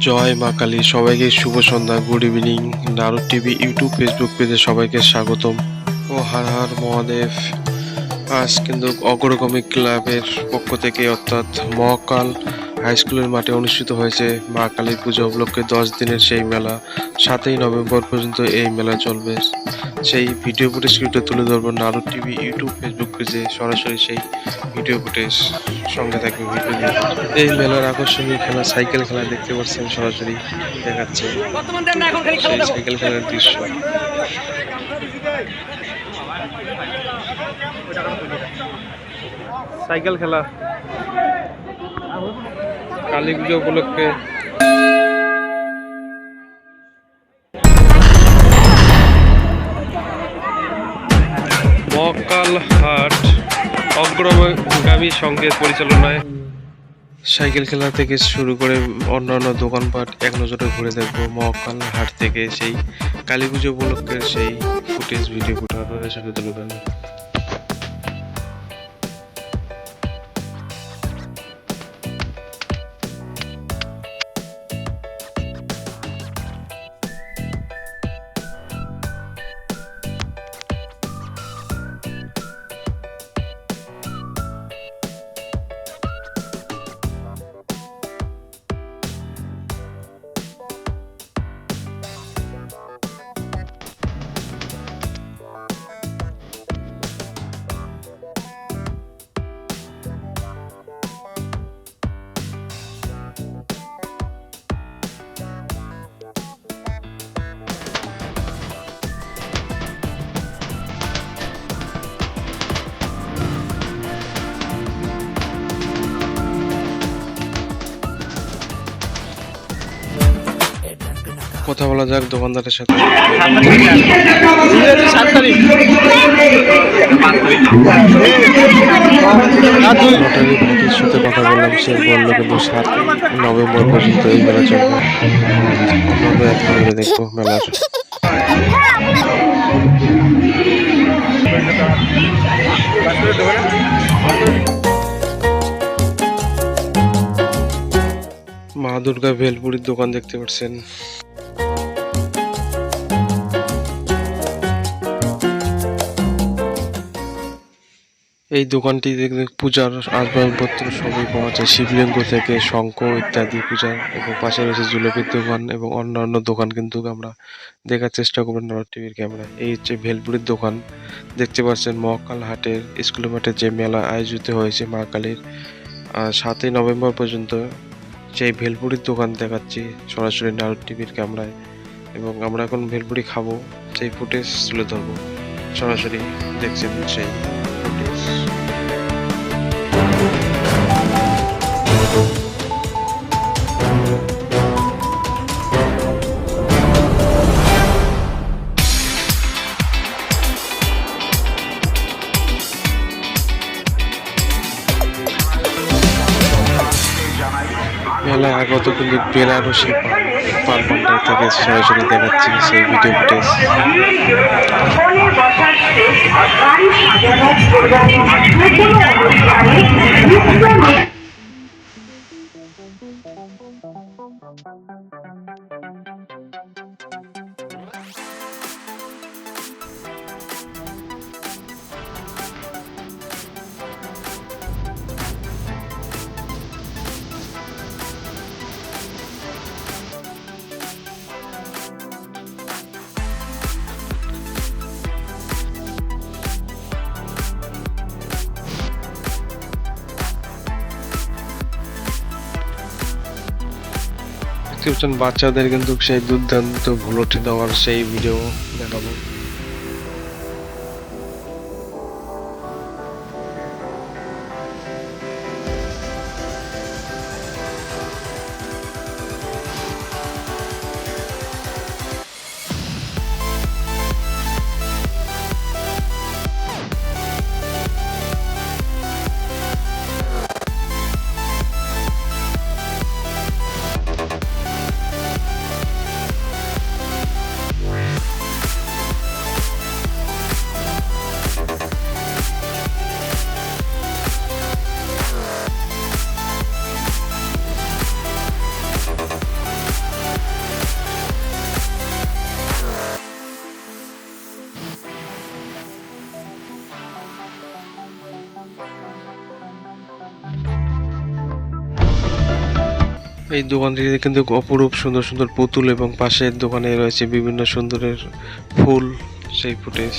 জয় মা কালী, সবাইকে শুভ সন্ধ্যা, good evening. Narad TV YouTube, Facebook পেজে সবাইকে স্বাগতম। ও হার হার মহাদেব। আজ কিন্তু অগ্রগামী ক্লাবের পক্ষ থেকে অর্থাৎ মহাকাল হাই স্কুলের মাঠে অনুষ্ঠিত হয়েছে মা কালীর পুজো উপলক্ষে দশ দিনের সেই মেলা। সাতই নভেম্বর পর্যন্ত এই মেলা চলবে। সেই ভিডিও ফুটেজ কিন্তু তুলে ধরবো নারদ টিভি, ইউটিউব, ফেসবুক পেজে। সরাসরি সেই ভিডিও ফুটেজ সঙ্গে থাকবে ভিডিও এই মেলার আকর্ষণীয় খেলা সাইকেল খেলা দেখতে পাচ্ছেন সরাসরি দেখাচ্ছে। সেই সাইকেল খেলার দৃশ্য। সাইকেল খেলা। কালী পুজো উপলক্ষে। মকাল হাট অগ্রগামী সংঘের পরিচালনায়। সাইকেল খেলা থেকে শুরু করে অন্যান্য দোকানপাট এক নজরে ঘুরে দেখব মহাকাল হাট থেকে সেই কালী পুজো উপলক্ষে সেই ফুটেজ ভিডিও ফুটে আপনাদের সাথে তুলে কথা বলা যাক দোকানদারের সাথে। সাথে কথা বললাম নভেম্বর এই মেলা চলবে। দেখব মা দুর্গা ভেলপুরির দোকান দেখতে পাচ্ছেন। এই দোকানটি পূজার আসবাবপত্র সবই পাওয়া যায়। শিবলিঙ্গ থেকে শঙ্খ ইত্যাদি পূজার এবং পাশে রয়েছে জুলেপির দোকান এবং অন্যান্য দোকান কিন্তু আমরা দেখার চেষ্টা করবেন নরদ টিভির ক্যামেরায় এই হচ্ছে ভেলপুরির দোকান। দেখতে পাচ্ছেন মহাকাল হাটের স্কুল মাঠে যে মেলা আয়োজিত হয়েছে মা কালীর সাতই নভেম্বর পর্যন্ত সেই ভেলপুরির দোকান দেখাচ্ছি সরাসরি নারদ টিভির ক্যামেরায়। এবং আমরা এখন ভেলপুরি খাব, সেই ফুটেজ তুলে ধরবো। সরাসরি দেখছেন সেই মেলায় আগত কিন্তু বেলারসি পান পান্ডার থেকে সরাসরি দেখাচ্ছি সেই ভিডিও ফুটেজ Thank you. দেখতে বাচ্চাদের কিন্তু সেই দুর্দান্ত ভুলটি দেওয়ার সেই ভিডিও দেখাবো। এই দোকানটিতে কিন্তু অপরূপ সুন্দর সুন্দর পুতুল এবং পাশের দোকানে রয়েছে বিভিন্ন সুন্দরের ফুল, সেই ফুটেজ।